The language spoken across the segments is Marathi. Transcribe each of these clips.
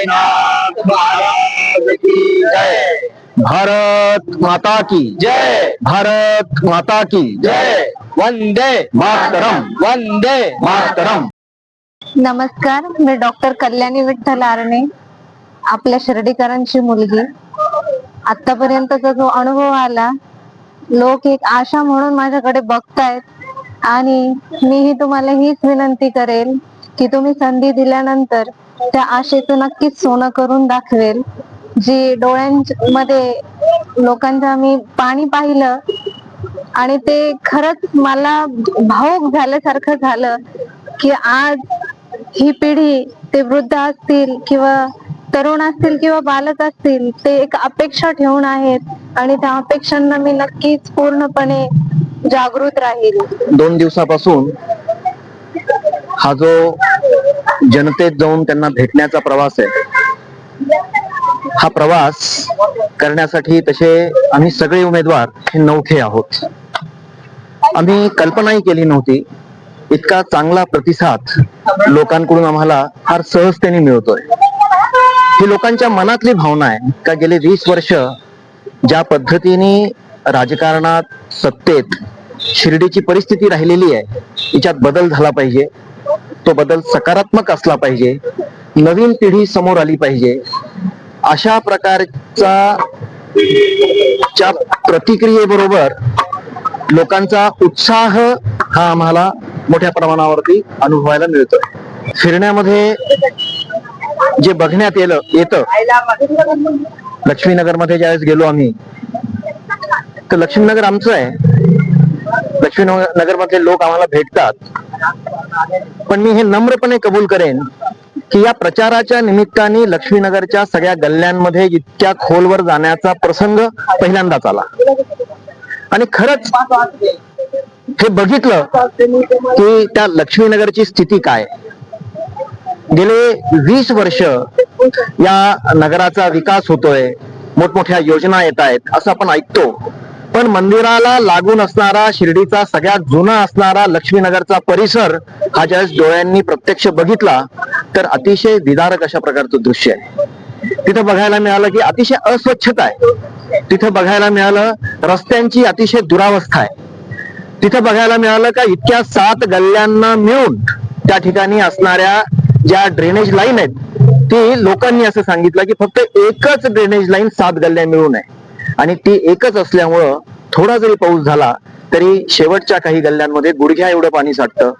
साईनाथ महाराज की जय भारत माता की जय। भारत माता की जय। वंदे मातरम। वंदे मातरम। नमस्कार मी डॉक्टर कल्याणी विठ्ठल आरणे आपल्या शिर्डीकरांची मुलगी. आतापर्यंतचा जो अनुभव आला लोक एक आशा म्हणून माझ्याकडे बघतायत आणि मीही तुम्हाला हीच विनंती करेल की तुम्ही संधी दिल्यानंतर त्या आशेचं नक्कीच सोनं करून दाखवेल. जी डोळ्यांमध्ये लोकांच्या मी पाणी पाहिलं आणि ते खरंच मला भाऊक झाल्यासारखं झालं की आज ही पिढी ते वृद्ध असतील किंवा तरुण असतील किंवा बालक असतील ते एक अपेक्षा ठेवून आहेत आणि त्या अपेक्षांना मी नक्कीच पूर्णपणे जागृत राहील. दोन दिवसापासून हा जो जनतेत जाऊन त्यांना भेटण्याचा प्रवास आहे. हा प्रवास करण्यासाठी तसे आम्ही सगळे उमेदवार हे नवखे आहोत. आम्ही कल्पनाही केली नव्हती. इतका चांगला प्रतिसाद लोकांकडून आम्हाला फार सहजतेने मिळतोय. ही लोकांच्या मनातली भावना आहे. का गेले वीस वर्ष ज्या पद्धतीने राजकारणात सत्तेत शिर्डीची परिस्थिती राहिलेली आहे तिच्यात बदल झाला पाहिजे. तो बदल सकारात्मक असला पाहिजे. नवीन पिढी समोर आली पाहिजे. अशा प्रकारचा च्या प्रतिक्रियेबरोबर लोकांचा उत्साह हा आम्हाला मोठ्या प्रमाणावरती अनुभवायला मिळतोय. फिरण्यामध्ये जे बघण्यात येलं येतं लक्ष्मीनगरमध्ये ज्यावेळेस गेलो आम्ही तर लक्ष्मीनगर आमचं आहे. लक्ष्मीनगर मधले लोक आम्हाला भेटतात. पण मी हे नम्रपणे कबूल करेन की या प्रचाराच्या निमित्ताने लक्ष्मीनगरच्या सगळ्या गल्ल्यांमध्ये इतक्या खोलवर जाण्याचा प्रसंग पहिल्यांदाच आला. आणि खरंच हे बघितलं की त्या लक्ष्मीनगरची स्थिती काय? गेले वीस वर्ष या नगराचा विकास होतोय मोठमोठ्या योजना येत आहेत असं आपण ऐकतो. पण मंदिराला लागून असणारा शिर्डीचा सगळ्यात जुना असणारा लक्ष्मीनगरचा परिसर हा ज्या डोळ्यांनी प्रत्यक्ष बघितला तर अतिशय विदारक अशा प्रकारचं दृश्य आहे. तिथं बघायला मिळालं की अतिशय अस्वच्छता आहे. तिथं बघायला मिळालं रस्त्यांची अतिशय दुरावस्था आहे. तिथं बघायला मिळालं का इतक्या सात गल्ल्यांना मिळून त्या ठिकाणी असणाऱ्या ज्या ड्रेनेज लाईन आहेत ती लोकांनी असं सांगितलं की फक्त एकच ड्रेनेज लाईन सात गल्ल्या मिळून आहे. आणि ती एकच असल्यामुळं थोडा जरी पाऊस झाला तरी शेवटच्या काही गल्ल्यांमध्ये गुडघ्या एवढं पाणी साठतं.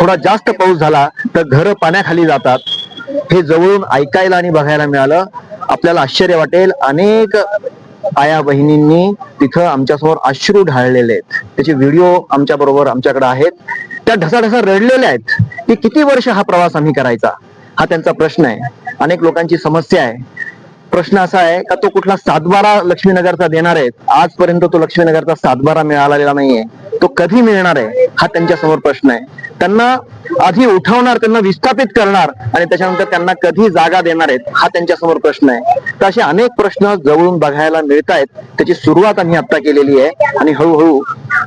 थोडा जास्त पाऊस झाला तर घरं पाण्याखाली जातात. हे जवळून ऐकायला आणि बघायला मिळालं. आपल्याला आश्चर्य वाटेल. अनेक आया बहिणींनी तिथं आमच्यासमोर अश्रू ढाळलेले आहेत. त्याचे व्हिडिओ आमच्या बरोबर आमच्याकडे आहेत. त्या ढसाढसा रडलेल्या आहेत की किती वर्ष हा प्रवास आम्ही करायचा? हा त्यांचा प्रश्न आहे. अनेक लोकांची समस्या आहे. प्रश्न असा आहे का तो कुठला सातबारा लक्ष्मीनगरचा देणार आहे? आजपर्यंत तो लक्ष्मीनगरचा सातबारा मिळालेला नाहीये. तो कधी मिळणार आहे? हा त्यांच्यासमोर प्रश्न आहे. त्यांना आधी उठवणार त्यांना विस्थापित करणार आणि त्याच्यानंतर त्यांना कधी जागा देणार आहेत हा त्यांच्यासमोर प्रश्न आहे. तर असे अनेक प्रश्न जवळून बघायला मिळत आहेत त्याची सुरुवात आम्ही आता केलेली आहे आणि हळूहळू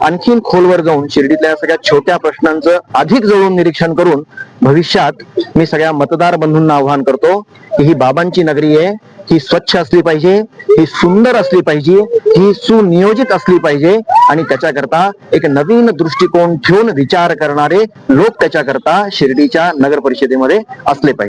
आणखीन खोलवर जाऊन शिर्डीतल्या सगळ्या छोट्या प्रश्नांचं अधिक जवळून निरीक्षण करून भविष्यात मी सगळ्या मतदार बंधूंना आव्हान करतो की ही बाबांची नगरी आहे ही स्वच्छ असली पाहिजे ही सुंदर असली पाहिजे ही सुनियोजित असली पाहिजे आणि त्याच्याकरता एक नवीन दृष्टिकोन ठेवून विचार करणारे लोक त्याच्याकरता शिर्डीच्या नगर परिषदेमध्ये असले पाहिजे.